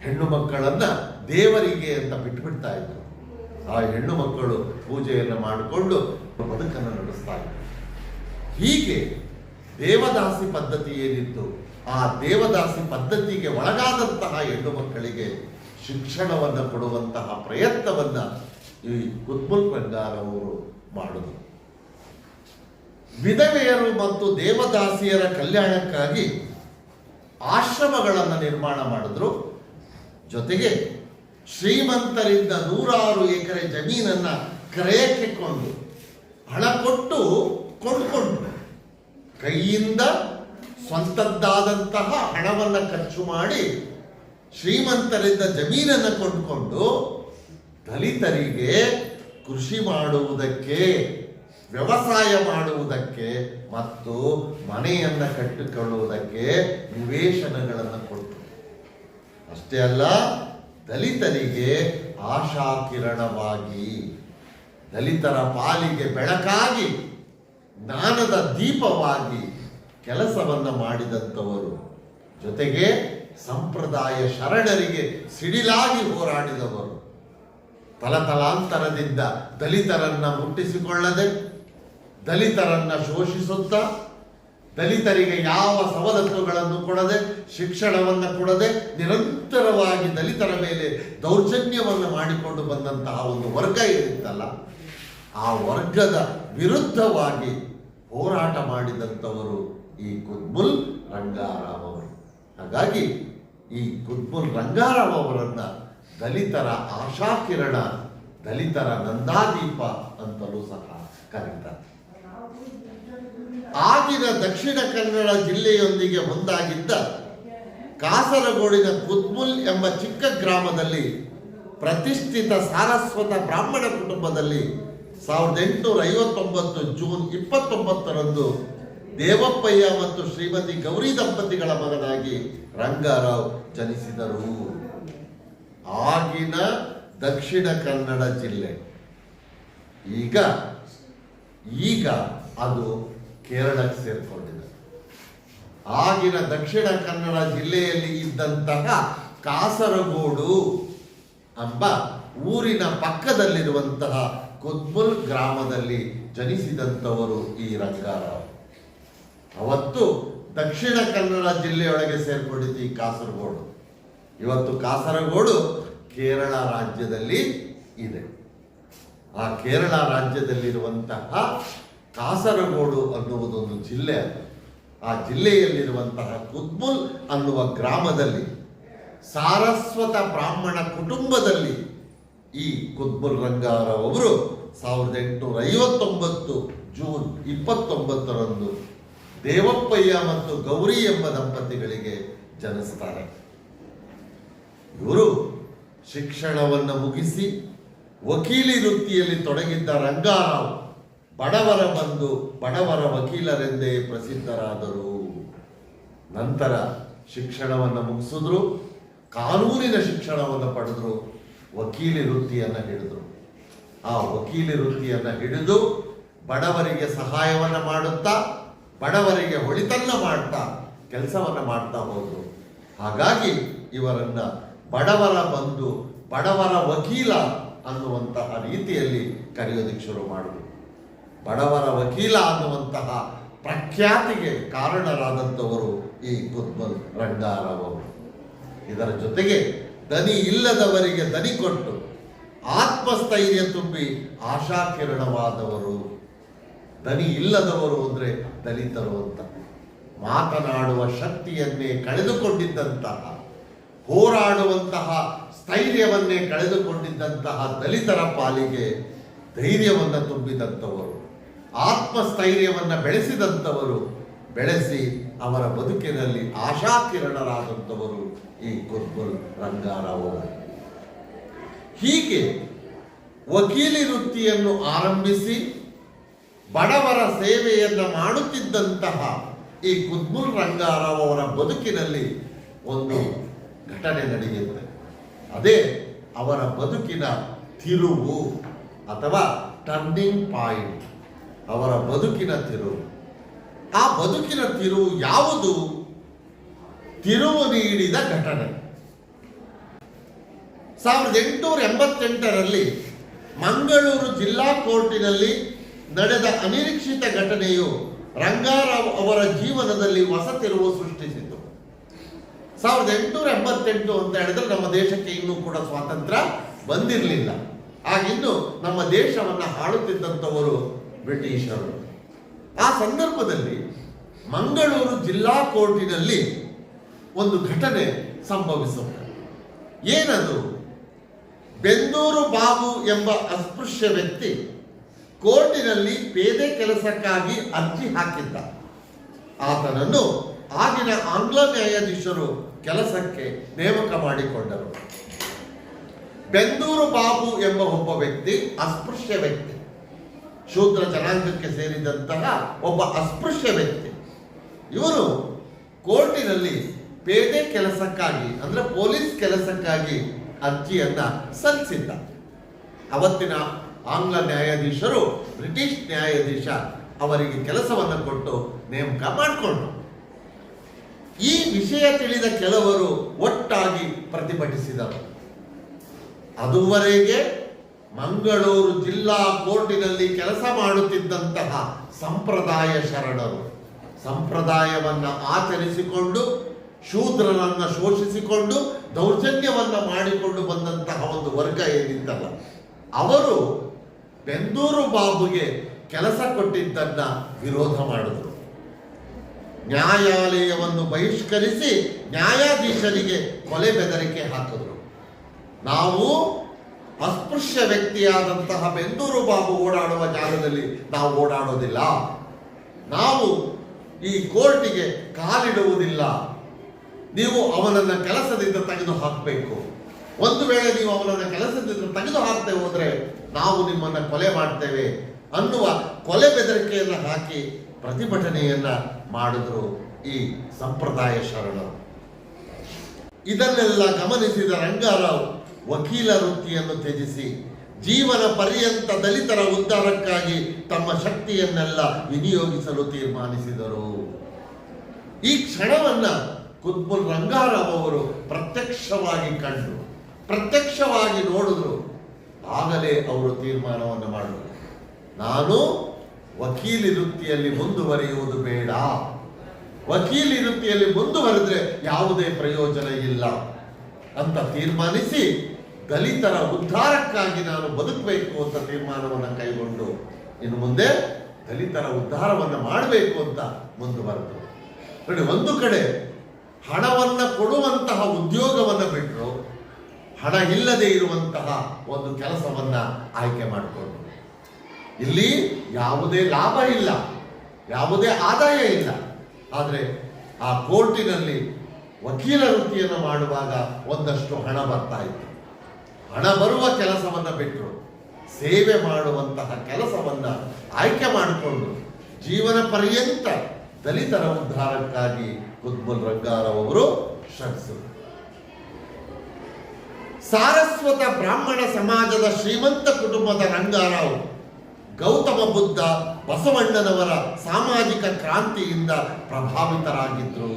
ಹೆಣ್ಣು ಮಕ್ಕಳನ್ನು ದೇವರಿಗೆ ಅಂತ ಬಿಟ್ಬಿಡ್ತಾ ಇದ್ರು ಆ ಹೆಣ್ಣು ಮಕ್ಕಳು ಪೂಜೆಯನ್ನು ಮಾಡಿಕೊಂಡು ಬದುಕನ್ನು ನಡೆಸ್ತಾ ಇದ್ರು. ಹೀಗೆ ದೇವದಾಸಿ ಪದ್ಧತಿ ಏನಿತ್ತು? ಆ ದೇವದಾಸಿ ಪದ್ಧತಿಗೆ ಒಳಗಾದಂತಹ ಹೆಣ್ಣು ಮಕ್ಕಳಿಗೆ ಶಿಕ್ಷಣವನ್ನು ಕೊಡುವಂತಹ ಪ್ರಯತ್ನವನ್ನ ಈ ಕುತ್ಬುಲ್ ಅವರು ಮಾಡಿದರು ವಿಧವೆಯರು ಮತ್ತು ದೇವದಾಸಿಯರ ಕಲ್ಯಾಣಕ್ಕಾಗಿ ಆಶ್ರಮಗಳನ್ನು ನಿರ್ಮಾಣ ಮಾಡಿದ್ರು. ಜೊತೆಗೆ ಶ್ರೀಮಂತರಿಂದ ನೂರಾರು ಎಕರೆ ಜಮೀನನ್ನ ಕ್ರಯಕ್ಕೆ ಕೊಂಡು ಹಣ ಕೊಟ್ಟು ಕೊಂಡ್ಕೊಂಡ್ರು. ಕೈಯಿಂದ ಸ್ವಂತದ್ದಾದಂತಹ ಹಣವನ್ನು ಖರ್ಚು ಮಾಡಿ ಶ್ರೀಮಂತರಿಂದ ಜಮೀನನ್ನು ಕೊಂಡುಕೊಂಡು ದಲಿತರಿಗೆ ಕೃಷಿ ಮಾಡುವುದಕ್ಕೆ, ವ್ಯವಸಾಯ ಮಾಡುವುದಕ್ಕೆ ಮತ್ತು ಮನೆಯನ್ನು ಕಟ್ಟಿಕೊಳ್ಳುವುದಕ್ಕೆ ನಿವೇಶನಗಳನ್ನು ಕೊಟ್ಟರು ಅಷ್ಟೇ ಅಲ್ಲ, ದಲಿತರಿಗೆ ಆಶಾಕಿರಣವಾಗಿ, ದಲಿತರ ಪಾಲಿಗೆ ಬೆಳಕಾಗಿ, ಜ್ಞಾನದ ದೀಪವಾಗಿ ಕೆಲಸವನ್ನ ಮಾಡಿದಂಥವರು ಜೊತೆಗೆ ಸಂಪ್ರದಾಯ ಶರಣರಿಗೆ ಸಿಡಿಲಾಗಿ ಹೋರಾಡಿದವರು. ತಲತಲಾಂತರದಿಂದ ದಲಿತರನ್ನ ಮುಟ್ಟಿಸಿಕೊಳ್ಳದೆ, ದಲಿತರನ್ನ ಶೋಷಿಸುತ್ತಾ, ದಲಿತರಿಗೆ ಯಾವ ಸವಲತ್ತುಗಳನ್ನು ಕೊಡದೆ, ಶಿಕ್ಷಣವನ್ನು ಕೊಡದೆ ನಿರಂತರವಾಗಿ ದಲಿತರ ಮೇಲೆ ದೌರ್ಜನ್ಯವನ್ನು ಮಾಡಿಕೊಂಡು ಬಂದಂತಹ ಒಂದು ವರ್ಗ ಏನಿತ್ತಲ್ಲ, ಆ ವರ್ಗದ ವಿರುದ್ಧವಾಗಿ ಹೋರಾಟ ಮಾಡಿದಂಥವರು ಈ ಕುದ್ಬುಲ್ ರಂಗಾರಾವ್ ಹಾಗಾಗಿ ಈ ಕುದ್ಬುಲ್ ರಂಗಾರಾವ್ ಅವರನ್ನ ದಲಿತರ ಆಶಾಕಿರಣ, ದಲಿತರ ನಂದಾದೀಪ ಅಂತಲೂ ಸಹ ಕರೀತಾರೆ. ಆಗಿನ ದಕ್ಷಿಣ ಕನ್ನಡ ಜಿಲ್ಲೆಯೊಂದಿಗೆ ಒಂದಾಗಿದ್ದ ಕಾಸರಗೋಡಿನ ಕುದ್ಮುಲ್ ಎಂಬ ಚಿಕ್ಕ ಗ್ರಾಮದಲ್ಲಿ ಪ್ರತಿಷ್ಠಿತ ಸಾರಸ್ವತ ಬ್ರಾಹ್ಮಣ ಕುಟುಂಬದಲ್ಲಿ ಸಾವಿರದ ಎಂಟುನೂರ ಐವತ್ತೊಂಬತ್ತು ಜೂನ್ ಇಪ್ಪತ್ತೊಂಬತ್ತರಂದು ದೇವಪ್ಪಯ್ಯ ಮತ್ತು ಶ್ರೀಮತಿ ಗೌರಿ ದಂಪತಿಗಳ ಮಗನಾಗಿ ರಂಗಾರಾವ್ ಜನಿಸಿದರು. ಆಗಿನ ದಕ್ಷಿಣ ಕನ್ನಡ ಜಿಲ್ಲೆ. ಈಗ ಈಗ ಅದು ಕೇರಳಕ್ಕೆ ಸೇರಿಕೊಂಡಿದೆ. ಆಗಿನ ದಕ್ಷಿಣ ಕನ್ನಡ ಜಿಲ್ಲೆಯಲ್ಲಿ ಇದ್ದಂತಹ ಕಾಸರಗೋಡು ಎಂಬ ಊರಿನ ಪಕ್ಕದಲ್ಲಿರುವಂತಹ ಕುದ್ಬುಲ್ ಗ್ರಾಮದಲ್ಲಿ ಜನಿಸಿದಂಥವರು ಈ ರಂಗಾರಾವ್. ಅವತ್ತು ದಕ್ಷಿಣ ಕನ್ನಡ ಜಿಲ್ಲೆಯೊಳಗೆ ಸೇರ್ಕೊಂಡಿದ್ದು ಈ ಕಾಸರಗೋಡು. ಇವತ್ತು ಕಾಸರಗೋಡು ಕೇರಳ ರಾಜ್ಯದಲ್ಲಿ ಇದೆ. ಆ ಕೇರಳ ರಾಜ್ಯದಲ್ಲಿರುವಂತಹ ಕಾಸರಗೋಡು ಅನ್ನುವುದೊಂದು ಜಿಲ್ಲೆ ಆ ಜಿಲ್ಲೆಯಲ್ಲಿರುವಂತಹ ಕುದ್ಮುಲ್ ಅನ್ನುವ ಗ್ರಾಮದಲ್ಲಿ ಸಾರಸ್ವತ ಬ್ರಾಹ್ಮಣ ಕುಟುಂಬದಲ್ಲಿ ಈ ಕುದ್ಬುಲ್ ರಂಗಾರವರು ಸಾವಿರದ ಎಂಟುನೂರ ಐವತ್ತೊಂಬತ್ತು ಜೂನ್ ಇಪ್ಪತ್ತೊಂಬತ್ತರಂದು ದೇವಪ್ಪಯ್ಯ ಮತ್ತು ಗೌರಿ ಎಂಬ ದಂಪತಿಗಳಿಗೆ ಜನಿಸ್ತಾರೆ. ಇವರು ಶಿಕ್ಷಣವನ್ನು ಮುಗಿಸಿ ವಕೀಲಿ ವೃತ್ತಿಯಲ್ಲಿ ತೊಡಗಿದ್ದ ರಂಗಾರಾವ್ ಬಡವರ ಬಂದು ಬಡವರ ವಕೀಲರೆಂದೇ ಪ್ರಸಿದ್ಧರಾದರು. ನಂತರ ಶಿಕ್ಷಣವನ್ನು ಮುಗಿಸಿದ್ರು, ಕಾನೂನಿನ ಶಿಕ್ಷಣವನ್ನು ಪಡೆದ್ರು, ವಕೀಲಿ ವೃತ್ತಿಯನ್ನು ಹಿಡಿದ್ರು. ಆ ವಕೀಲಿ ವೃತ್ತಿಯನ್ನು ಹಿಡಿದು ಬಡವರಿಗೆ ಸಹಾಯವನ್ನು ಮಾಡುತ್ತಾ ಬಡವರಿಗೆ ಹೊಳಿತನ್ನ ಮಾಡ್ತಾ, ಕೆಲಸವನ್ನು ಮಾಡ್ತಾ ಹೋದರು. ಹಾಗಾಗಿ ಇವರನ್ನ ಬಡವರ ಬಂದು ಬಡವರ ವಕೀಲ ಅನ್ನುವಂತಹ ರೀತಿಯಲ್ಲಿ ಕರೆಯೋದಕ್ಕೆ ಶುರು ಮಾಡಿದ್ರು. ಬಡವರ ವಕೀಲ ಅನ್ನುವಂತಹ ಪ್ರಖ್ಯಾತಿಗೆ ಕಾರಣರಾದಂಥವರು ಈ ಕುದ್ಮಲ್ ರಂಗಾರವರು ಇದರ ಜೊತೆಗೆ ದನಿ ಇಲ್ಲದವರಿಗೆ ದನಿ ಕೊಟ್ಟು, ಆತ್ಮಸ್ಥೈರ್ಯ ತುಂಬಿ ಆಶಾಕಿರಣವಾದವರು ದನಿ ಇಲ್ಲದವರು ಅಂದರೆ ದಲಿತರು ಅಂತ. ಮಾತನಾಡುವ ಶಕ್ತಿಯನ್ನೇ ಕಳೆದುಕೊಂಡಿದ್ದಂತಹ, ಹೋರಾಡುವಂತಹ ಸ್ಥೈರ್ಯವನ್ನೇ ಕಳೆದುಕೊಂಡಿದ್ದಂತಹ ದಲಿತರ ಪಾಲಿಗೆ ಧೈರ್ಯವನ್ನು ತುಂಬಿದಂಥವರು, ಆತ್ಮಸ್ಥೈರ್ಯವನ್ನು ಬೆಳೆಸಿದಂಥವರು, ಬೆಳೆಸಿ ಅವರ ಬದುಕಿನಲ್ಲಿ ಆಶಾಕಿರಣರಾದಂಥವರು ಈ ಕುರ್ಬುಲ್ ರಂಗಾರಾವ್ ಹೀಗೆ ವಕೀಲಿ ವೃತ್ತಿಯನ್ನು ಆರಂಭಿಸಿ ಬಡವರ ಸೇವೆಯನ್ನು ಮಾಡುತ್ತಿದ್ದಂತಹ ಈ ಕುದ್ಮುಲ್ ರಂಗಾರಾವ್ ಅವರ ಬದುಕಿನಲ್ಲಿ ಒಂದು ಘಟನೆ ನಡೆಯುತ್ತೆ. ಅದೇ ಅವರ ಬದುಕಿನ ತಿರುವು ಅಥವಾ ಟರ್ನಿಂಗ್ ಪಾಯಿಂಟ್ ಅವರ ಬದುಕಿನ ತಿರುವು. ಆ ಬದುಕಿನ ತಿರುವು ಯಾವುದು? ತಿರುವು ನೀಡಿದ ಘಟನೆ. ಸಾವಿರದ ಎಂಟುನೂರ ಎಂಬತ್ತೆಂಟರಲ್ಲಿ ಮಂಗಳೂರು ಜಿಲ್ಲಾ ಕೋರ್ಟಿನಲ್ಲಿ ನಡೆದ ಅನಿರೀಕ್ಷಿತ ಘಟನೆಯು ರಂಗಾರಾವ್ ಅವರ ಜೀವನದಲ್ಲಿ ಹೊಸ ತಿರುವು ಸೃಷ್ಟಿಸಿತು ಸಾವಿರದ ಎಂಟುನೂರ ಎಂಬತ್ತೆಂಟು ಅಂತ ಹೇಳಿದ್ರೆ ನಮ್ಮ ದೇಶಕ್ಕೆ ಇನ್ನೂ ಕೂಡ ಸ್ವಾತಂತ್ರ್ಯ ಬಂದಿರಲಿಲ್ಲ. ಆಗಿನ್ನು ನಮ್ಮ ದೇಶವನ್ನು ಆಳುತ್ತಿದ್ದಂಥವರು ಬ್ರಿಟಿಷರು. ಆ ಸಂದರ್ಭದಲ್ಲಿ ಮಂಗಳೂರು ಜಿಲ್ಲಾ ಕೋರ್ಟಿನಲ್ಲಿ ಒಂದು ಘಟನೆ ಸಂಭವಿಸುತ್ತೆ. ಏನದು? ಬೆಂದೂರು ಬಾಬು ಎಂಬ ಅಸ್ಪೃಶ್ಯ ವ್ಯಕ್ತಿ ಕೋರ್ಟಿನಲ್ಲಿ ಪೇದೆ ಕೆಲಸಕ್ಕಾಗಿ ಅರ್ಜಿ ಹಾಕಿದ್ದ. ಆತನನ್ನು ಆಗಿನ ಆಂಗ್ಲ ನ್ಯಾಯಾಧೀಶರು ಕೆಲಸಕ್ಕೆ ನೇಮಕ ಮಾಡಿಕೊಂಡರು. ಬೆಂದೂರು ಬಾಬು ಎಂಬ ಒಬ್ಬ ವ್ಯಕ್ತಿ, ಅಸ್ಪೃಶ್ಯ ವ್ಯಕ್ತಿ. ಶೂದ್ರ ಜನಾಂಗಕ್ಕೆ ಸೇರಿದಂತಹ ಒಬ್ಬ ಅಸ್ಪೃಶ್ಯ ವ್ಯಕ್ತಿ. ಇವನು ಕೋರ್ಟಿನಲ್ಲಿ ಪೇದೆ ಕೆಲಸಕ್ಕಾಗಿ, ಅಂದ್ರೆ ಪೊಲೀಸ್ ಕೆಲಸಕ್ಕಾಗಿ ಅರ್ಜಿಯನ್ನ ಸಲ್ಲಿಸಿದ್ದ. ಅವತ್ತಿನ ಆಂಗ್ಲ ನ್ಯಾಯಾಧೀಶರು, ಬ್ರಿಟಿಷ್ ನ್ಯಾಯಾಧೀಶ ಅವರಿಗೆ ಕೆಲಸವನ್ನು ಕೊಟ್ಟು ನೇಮಕ ಮಾಡಿಕೊಂಡು ಈ ವಿಷಯ ತಿಳಿದ ಕೆಲವರು ಒಟ್ಟಾಗಿ ಪ್ರತಿಭಟಿಸಿದರು. ಅದುವರೆಗೆ ಮಂಗಳೂರು ಜಿಲ್ಲಾ ಕೋರ್ಟಿನಲ್ಲಿ ಕೆಲಸ ಮಾಡುತ್ತಿದ್ದಂತಹ ಸಂಪ್ರದಾಯ ಶರಣರು, ಸಂಪ್ರದಾಯವನ್ನು ಆಚರಿಸಿಕೊಂಡು, ಶೂದ್ರನನ್ನು ಶೋಷಿಸಿಕೊಂಡು, ದೌರ್ಜನ್ಯವನ್ನು ಮಾಡಿಕೊಂಡು ಬಂದಂತಹ ಒಂದು ವರ್ಗ ಏನಿತ್ತಲ್ಲ, ಅವರು ಬೆಂದೂರು ಬಾಬುಗೆ ಕೆಲಸ ಕೊಟ್ಟಿದ್ದನ್ನ ವಿರೋಧ ಮಾಡಿದ್ರು. ನ್ಯಾಯಾಲಯವನ್ನು ಬಹಿಷ್ಕರಿಸಿ ನ್ಯಾಯಾಧೀಶರಿಗೆ ಕೊಲೆ ಬೆದರಿಕೆ ಹಾಕಿದ್ರು. ನಾವು ಅಸ್ಪೃಶ್ಯ ವ್ಯಕ್ತಿಯಾದಂತಹ ಬೆಂದೂರು ಬಾಬು ಓಡಾಡುವ ಜಾಗದಲ್ಲಿ ನಾವು ಓಡಾಡೋದಿಲ್ಲ. ನಾವು ಈ ಕೋರ್ಟಿಗೆ ಕಾಲಿಡುವುದಿಲ್ಲ. ನೀವು ಅವನನ್ನ ಕೆಲಸದಿಂದ ತೆಗೆದು ಹಾಕಬೇಕು ಒಂದು ವೇಳೆ ನೀವು ಅವನನ್ನ ಕೆಲಸದಿಂದ ತೆಗೆದು ಹಾಕದೆ ಹೋದ್ರೆ ನಾವು ನಿಮ್ಮನ್ನು ಕೊಲೆ ಮಾಡ್ತೇವೆ ಅನ್ನುವ ಕೊಲೆ ಬೆದರಿಕೆಯನ್ನು ಹಾಕಿ ಪ್ರತಿಭಟನೆಯನ್ನ ಮಾಡಿದ್ರು ಈ ಸಂಪ್ರದಾಯ ಶರಣರು. ಇದನ್ನೆಲ್ಲ ಗಮನಿಸಿದ ರಂಗಾರಾವ್ ವಕೀಲ ವೃತ್ತಿಯನ್ನು ತ್ಯಜಿಸಿ ಜೀವನ ಪರ್ಯಂತ ದಲಿತರ ಉದ್ಧಾರಕ್ಕಾಗಿ ತಮ್ಮ ಶಕ್ತಿಯನ್ನೆಲ್ಲ ವಿನಿಯೋಗಿಸಲು ತೀರ್ಮಾನಿಸಿದರು. ಈ ಕ್ಷಣವನ್ನ ಕುತ್ಬುಲ್ ರಂಗಾರಾವ್ ಅವರು ಪ್ರತ್ಯಕ್ಷವಾಗಿ ಕಂಡು, ಪ್ರತ್ಯಕ್ಷವಾಗಿ ನೋಡಿದ್ರು. ಆಗಲೇ ಅವರು ತೀರ್ಮಾನವನ್ನು ಮಾಡುವುದು ನಾನು ವಕೀಲಿ ವೃತ್ತಿಯಲ್ಲಿ ಮುಂದುವರಿಯುವುದು ಬೇಡ. ವಕೀಲಿ ವೃತ್ತಿಯಲ್ಲಿ ಮುಂದುವರೆದ್ರೆ ಯಾವುದೇ ಪ್ರಯೋಜನ ಇಲ್ಲ ಅಂತ ತೀರ್ಮಾನಿಸಿ ದಲಿತರ ಉದ್ಧಾರಕ್ಕಾಗಿ ನಾನು ಬದುಕಬೇಕು ಅಂತ ತೀರ್ಮಾನವನ್ನು ಕೈಗೊಂಡು ಇನ್ನು ಮುಂದೆ ದಲಿತರ ಉದ್ಧಾರವನ್ನು ಮಾಡಬೇಕು ಅಂತ ಮುಂದುವರೆದು. ನೋಡಿ, ಒಂದು ಕಡೆ ಹಣವನ್ನು ಕೊಡುವಂತಹ ಉದ್ಯೋಗವನ್ನು ಬಿಟ್ಟರು ಹಣ ಇಲ್ಲದೆ ಇರುವಂತಹ ಒಂದು ಕೆಲಸವನ್ನ ಆಯ್ಕೆ ಮಾಡಿಕೊಂಡು. ಇಲ್ಲಿ ಯಾವುದೇ ಲಾಭ ಇಲ್ಲ, ಯಾವುದೇ ಆದಾಯ ಇಲ್ಲ. ಆದರೆ ಆ ಕೋರ್ಟಿನಲ್ಲಿ ವಕೀಲ ವೃತ್ತಿಯನ್ನು ಮಾಡುವಾಗ ಒಂದಷ್ಟು ಹಣ ಬರ್ತಾ ಇತ್ತು. ಹಣ ಬರುವ ಕೆಲಸವನ್ನು ಬಿಟ್ಟರು ಸೇವೆ ಮಾಡುವಂತಹ ಕೆಲಸವನ್ನು ಆಯ್ಕೆ ಮಾಡಿಕೊಂಡು ಜೀವನ ಪರ್ಯಂತ ದಲಿತರ ಉದ್ಧಾರಕ್ಕಾಗಿ ಕುತ್ಬುಲ್ ರಂಗಾರವರು ಶ್ರಮಿಸಿದರು. ಸಾರಸ್ವತ ಬ್ರಾಹ್ಮಣ ಸಮಾಜದ ಶ್ರೀಮಂತ ಕುಟುಂಬದ ರಂಗಾರಾವ್ ಗೌತಮ ಬುದ್ಧ ಬಸವಣ್ಣನವರ ಸಾಮಾಜಿಕ ಕ್ರಾಂತಿಯಿಂದ ಪ್ರಭಾವಿತರಾಗಿದ್ರು.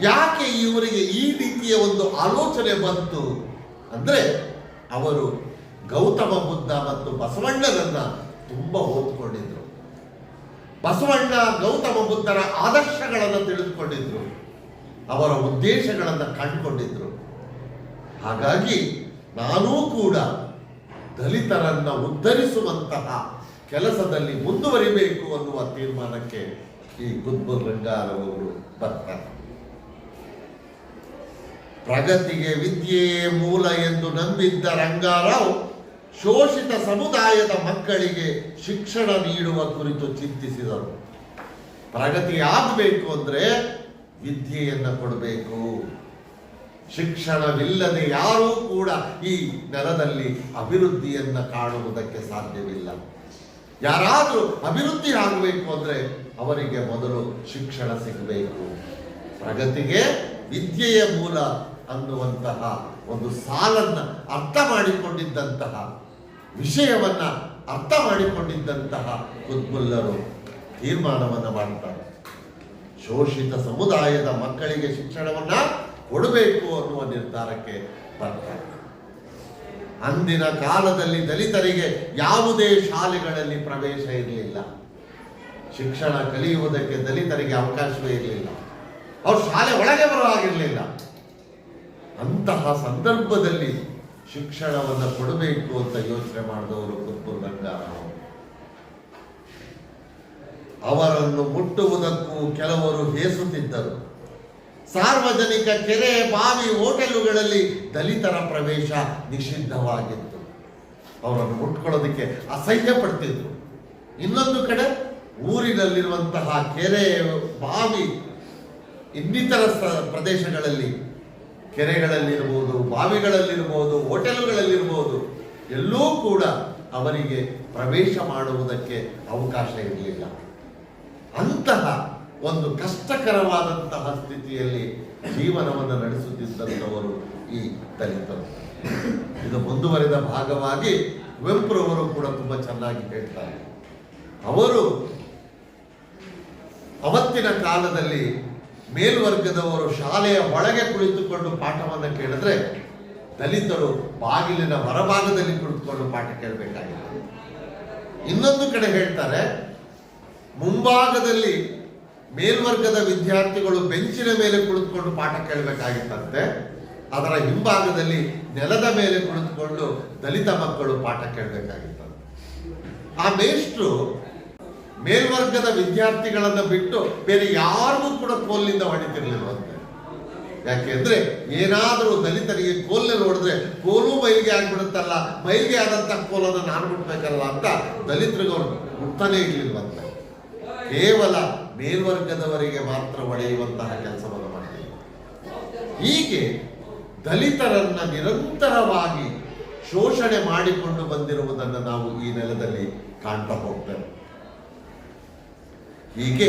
ಯಾಕೆ ಇವರಿಗೆ ಈ ರೀತಿಯ ಒಂದು ಆಲೋಚನೆ ಬಂತು ಅಂದ್ರೆ ಅವರು ಗೌತಮ ಬುದ್ಧ ಮತ್ತು ಬಸವಣ್ಣನನ್ನ ತುಂಬಾ ಓದ್ಕೊಂಡಿದ್ರು. ಬಸವಣ್ಣ ಗೌತಮ ಬುದ್ಧರ ಆದರ್ಶಗಳನ್ನು ತಿಳಿದುಕೊಂಡಿದ್ರು. ಅವರ ಉದ್ದೇಶಗಳನ್ನು ಕಂಡುಕೊಂಡಿದ್ರು. ಹಾಗಾಗಿ ನಾನೂ ಕೂಡ ದಲಿತರನ್ನು ಉದ್ಧರಿಸುವಂತಹ ಕೆಲಸದಲ್ಲಿ ಮುಂದುವರಿಬೇಕು ಅನ್ನುವ ತೀರ್ಮಾನಕ್ಕೆ ಈ ಗುದ್ಬುಲ್ ರಂಗಾರವರು ಬರ್ತಾರೆ. ಪ್ರಗತಿಗೆ ವಿದ್ಯೆಯೇ ಮೂಲ ಎಂದು ನಂಬಿದ್ದ ರಂಗಾರಾವ್ ಶೋಷಿತ ಸಮುದಾಯದ ಮಕ್ಕಳಿಗೆ ಶಿಕ್ಷಣ ನೀಡುವ ಕುರಿತು ಚಿಂತಿಸಿದರು. ಪ್ರಗತಿ ಆಗಬೇಕು ಅಂದ್ರೆ ವಿದ್ಯೆಯನ್ನು ಕೊಡಬೇಕು. ಶಿಕ್ಷಣವಿಲ್ಲದೆ ಯಾರೂ ಕೂಡ ಈ ನೆಲದಲ್ಲಿ ಅಭಿವೃದ್ಧಿಯನ್ನು ಕಾಣುವುದಕ್ಕೆ ಸಾಧ್ಯವಿಲ್ಲ. ಯಾರಾದರೂ ಅಭಿವೃದ್ಧಿ ಆಗಬೇಕು ಅಂದರೆ ಅವರಿಗೆ ಮೊದಲು ಶಿಕ್ಷಣ ಸಿಗಬೇಕು. ಪ್ರಗತಿಗೆ ವಿದ್ಯೆಯ ಮೂಲ ಅನ್ನುವಂತಹ ಒಂದು ಸಾಲನ್ನು ಅರ್ಥ ಮಾಡಿಕೊಂಡಿದ್ದಂತಹ, ವಿಷಯವನ್ನು ಅರ್ಥ ಮಾಡಿಕೊಂಡಿದ್ದಂತಹ ಕುತ್ಬುಲ್ಲರು ತೀರ್ಮಾನವನ್ನು ಮಾಡ್ತಾರೆ. ಶೋಷಿತ ಸಮುದಾಯದ ಮಕ್ಕಳಿಗೆ ಶಿಕ್ಷಣವನ್ನ ಕೊಡಬೇಕು ಅನ್ನುವ ನಿರ್ಧಾರಕ್ಕೆ ಬರ್ತಾರೆ ಅಂದಿನ ಕಾಲದಲ್ಲಿ ದಲಿತರಿಗೆ ಯಾವುದೇ ಶಾಲೆಗಳಲ್ಲಿ ಪ್ರವೇಶ ಇರಲಿಲ್ಲ. ಶಿಕ್ಷಣ ಕಲಿಯುವುದಕ್ಕೆ ದಲಿತರಿಗೆ ಅವಕಾಶವೇ ಇರಲಿಲ್ಲ. ಅವ್ರು ಶಾಲೆ ಒಳಗೆ ಬರೋ ಹಾಗಿರಲಿಲ್ಲ. ಅಂತಹ ಸಂದರ್ಭದಲ್ಲಿ ಶಿಕ್ಷಣವನ್ನು ಕೊಡಬೇಕು ಅಂತ ಯೋಚನೆ ಮಾಡಿದವರು ಕುತ್ತೂರು ರಂಗಾರಾವ್ ಅವರನ್ನು ಮುಟ್ಟುವುದಕ್ಕೂ ಕೆಲವರು ಹೇಸುತ್ತಿದ್ದರು. ಸಾರ್ವಜನಿಕ ಕೆರೆ, ಬಾವಿ, ಹೋಟೆಲುಗಳಲ್ಲಿ ದಲಿತರ ಪ್ರವೇಶ ನಿಷಿದ್ಧವಾಗಿತ್ತು. ಅವರನ್ನು ಮುಟ್ಕೊಳ್ಳೋದಕ್ಕೆ ಅಸಹ್ಯ ಪಡ್ತಿದ್ರು ಇನ್ನೊಂದು ಕಡೆ ಊರಿನಲ್ಲಿರುವಂತಹ ಕೆರೆ, ಬಾವಿ, ಇನ್ನಿತರ ಪ್ರದೇಶಗಳಲ್ಲಿ ಕೆರೆಗಳಲ್ಲಿರ್ಬೋದು, ಬಾವಿಗಳಲ್ಲಿರ್ಬೋದು, ಹೋಟೆಲುಗಳಲ್ಲಿರ್ಬೋದು, ಎಲ್ಲೂ ಕೂಡ ಅವರಿಗೆ ಪ್ರವೇಶ ಮಾಡುವುದಕ್ಕೆ ಅವಕಾಶ ಇರಲಿಲ್ಲ. ಅಂತಹ ಒಂದು ಕಷ್ಟಕರವಾದಂತಹ ಸ್ಥಿತಿಯಲ್ಲಿ ಜೀವನವನ್ನು ನಡೆಸುತ್ತಿದ್ದಂಥವರು ಈ ದಲಿತರು. ಇದು ಮುಂದುವರೆದ ಭಾಗವಾಗಿ ಕುವೆಂಪುರವರು ಕೂಡ ತುಂಬಾ ಚೆನ್ನಾಗಿ ಹೇಳ್ತಾರೆ. ಅವರು ಅವತ್ತಿನ ಕಾಲದಲ್ಲಿ ಮೇಲ್ವರ್ಗದವರು ಶಾಲೆಯ ಒಳಗೆ ಕುಳಿತುಕೊಂಡು ಪಾಠವನ್ನು ಕೇಳಿದ್ರೆ ದಲಿತರು ಬಾಗಿಲಿನ ಹೊರಭಾಗದಲ್ಲಿ ಕುಳಿತುಕೊಂಡು ಪಾಠ ಕೇಳಬೇಕಾಗಿತ್ತು ಇನ್ನೊಂದು ಕಡೆ ಹೇಳ್ತಾರೆ, ಮುಂಭಾಗದಲ್ಲಿ ಮೇಲ್ವರ್ಗದ ವಿದ್ಯಾರ್ಥಿಗಳು ಬೆಂಚಿನ ಮೇಲೆ ಕುಳಿತುಕೊಂಡು ಪಾಠ ಕೇಳಬೇಕಾಗಿತ್ತಂತೆ. ಅದರ ಹಿಂಭಾಗದಲ್ಲಿ ನೆಲದ ಮೇಲೆ ಕುಳಿತುಕೊಂಡು ದಲಿತ ಮಕ್ಕಳು ಪಾಠ ಕೇಳಬೇಕಾಗಿತ್ತಂತೆ. ಆ ಮೇಷ್ಟ್ರು ಮೇಲ್ವರ್ಗದ ವಿದ್ಯಾರ್ಥಿಗಳನ್ನ ಬಿಟ್ಟು ಬೇರೆ ಯಾರಿಗೂ ಕೂಡ ಕೋಲಿನಿಂದ ಹೊಡಿತಿರ್ಲಿಲ್ವಂತೆ ಯಾಕೆಂದ್ರೆ ಏನಾದರೂ ದಲಿತರಿಗೆ ಕೋಲ್ನ ನೋಡಿದ್ರೆ ಕೋಲು ಮೈಲಿಗೆ ಆಗ್ಬಿಡುತ್ತಲ್ಲ ಮೈಲಿಗೆ ಆದಂತ ಕೋಲನ್ನು ನಾನು ಬಿಡ್ಬೇಕಲ್ಲ ಅಂತ ದಲಿತರಿಗೆ ಅವ್ರು ಹುಡ್ತಾನೆ ಇರ್ಲಿಲ್ವಂತೆ. ಕೇವಲ ಮೇಲ್ವರ್ಗದವರಿಗೆ ಮಾತ್ರ ಒಳೆಯುವಂತಹ ಕೆಲಸವನ್ನು ಮಾಡಿದೆ. ಹೀಗೆ ದಲಿತರನ್ನ ನಿರಂತರವಾಗಿ ಶೋಷಣೆ ಮಾಡಿಕೊಂಡು ಬಂದಿರುವುದನ್ನು ನಾವು ಈ ನೆಲದಲ್ಲಿ ಕಾಣ್ತಾ ಹೋಗ್ತೇವೆ. ಹೀಗೆ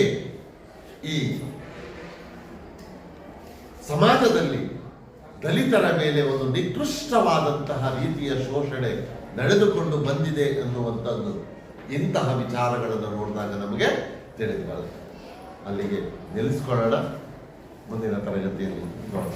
ಈ ಸಮಾಜದಲ್ಲಿ ದಲಿತರ ಮೇಲೆ ಒಂದು ನಿಕೃಷ್ಟವಾದಂತಹ ರೀತಿಯ ಶೋಷಣೆ ನಡೆದುಕೊಂಡು ಬಂದಿದೆ ಅನ್ನುವಂಥದ್ದು ಇಂತಹ ವಿಚಾರಗಳನ್ನು ನೋಡಿದಾಗ ನಮಗೆ ತಿಳಿದು ಬರುತ್ತೆ. ಅಲ್ಲಿಗೆ ನಿಲ್ಲಿಸ್ಕೊಳ್ಳೋಣ ಮುಂದಿನ ತರಗತಿಯಲ್ಲಿ ನೋಡೋಣ